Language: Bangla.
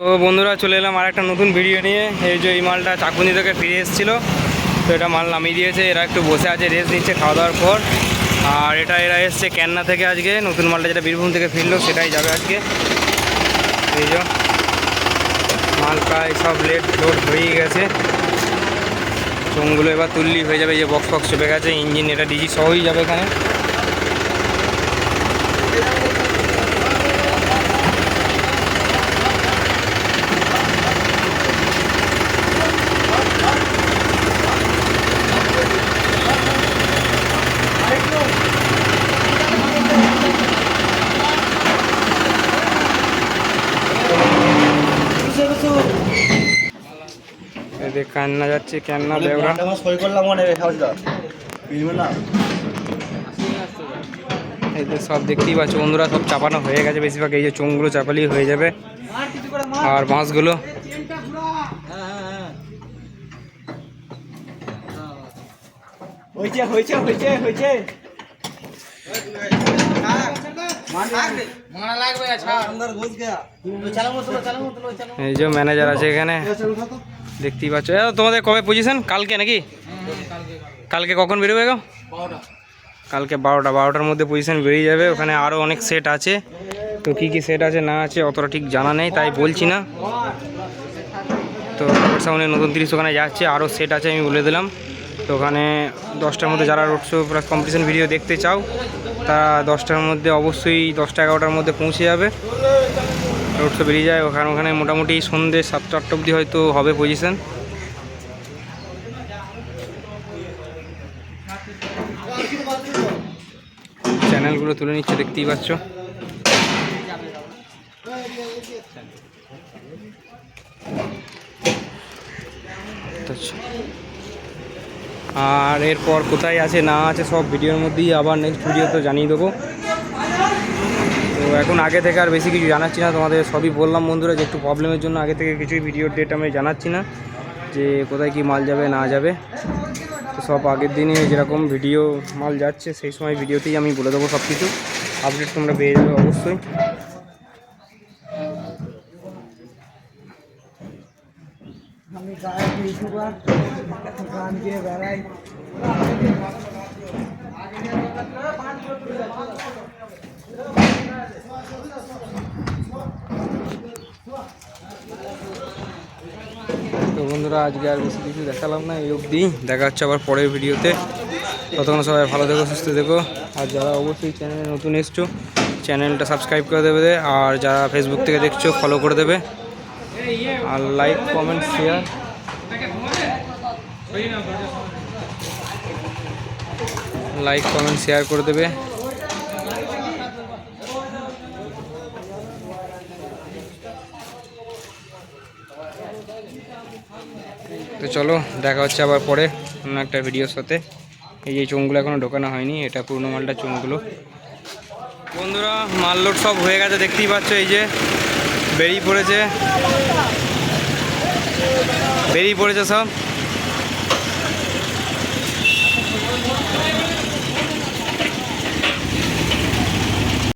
তো বন্ধুরা, চলে এলাম আর একটা নতুন ভিডিও নিয়ে। এই যে এই মালটা চাকুনি থেকে ফিরে এসেছিল, তো এটা মাল নামিয়ে দিয়েছে। এরা একটু বসে আছে রেস্ট নিচ্ছে খাওয়া দাওয়ার পর। আর এটা এরা এসছে ক্যান্না থেকে আজকে। নতুন মালটা যেটা বীরভূম থেকে ফিরলো, সেটাই যাবে আজকে। এই যে মাল প্রায় সব লেট লোড হয়েই গেছে। চোঙগুলো এবার তুললি হয়ে যাবে যে বক্স ফক্স চেপে গেছে ইঞ্জিন এটা ডিজি সহই যাবে এখানে। এদের কান্না যাচ্ছে কান্না দেওরা। সই করলাম মনে এই যে সব দেখতেই পাচ্ছ বন্ধুরা সব চাপানো হয়ে গেছে বেশিরভাগ এই যে চোঙগুলো চাপালি হয়ে যাবে। আর বাঁশগুলো হয়েছে হয়েছে হয়েছে হয়েছে। এই যে ম্যানেজার আছে এখানে। দেখতেই পাচ্ছ। তোমাদের কবে পজিশন কালকে নাকি? কালকে কখন বেরোবে গো? কালকে বারোটা। বারোটার মধ্যে পজিশন বেরিয়ে যাবে। ওখানে আরও অনেক সেট আছে। তো কী কী সেট আছে না আছে অতটা ঠিক জানা নেই, তাই বলছি না। তো তারপর সামনে নতুন তিরিশ ওখানে যাচ্ছে। আরও সেট আছে, আমি বলে দিলাম। তো ওখানে দশটার মধ্যে যারা road show plus competition video দেখতে চাও, তারা দশটার মধ্যে অবশ্যই দশটা এগারোটার মধ্যে পৌঁছে যাবে। রোড শো বেরিয়ে যায়, ওখানে ওখানে মোটামুটি সন্ধ্যে সাতটা, আটটা অবধি হয়তো হবে পজিশন চ্যানেলগুলো তুলে নিচ্ছে, দেখতেই পাচ্ছ। আর এরপর কোথায় আছে, না আছে সব ভিডিওর মধ্যেই আবার নেক্সট ভিডিও তো জানিয়ে দেবো এখন আগে থেকে আর বেশি কিছু জানাচ্ছি না। তোমাদের সবই বললাম বন্ধুরা যে একটু প্রবলেমের জন্য আগে থেকে কিছুই ভিডিও ডেট আমি জানাচ্ছি না। যে কোথায় কি মাল যাবে, না যাবে। তো সব আগের দিনে যেরকম ভিডিও মাল যাচ্ছে, সেই সময় ভিডিওতেই আমি বলে দেবো সব কিছু আপডেট তোমরা পেয়ে যাবে অবশ্যই। আমি গায়ক গান গিয়ে বেড়াই। তো বন্ধুরা, আজকে আর বেশি কিছু দেখালাম না, এই অবধি। দেখা হচ্ছে আবার পরের ভিডিওতে। ততক্ষণ সবাই ভালো থেকো, সুস্থ থেকো। আর যারা অবশ্যই চ্যানেলে নতুন এসছো চ্যানেলটা সাবস্ক্রাইব করে দেবে আর যারা ফেসবুক থেকে দেখছ ফলো করে দেবে। আর like comment share like comment share করে দেবে। তো চলো, দেখা হচ্ছে আবার পরে অন্য একটা ভিডিওর সাথে এই যে চোঙগুলো এখনও ঢোকানো হয়নি, এটা পুরনো মালটা চোঙগুলো। বন্ধুরা, মাল লোড সব হয়ে গেছে, দেখতেই পাচ্ছ এই যে, বেরিয়ে পড়েছে। বেরিয়ে পড়েছে সব।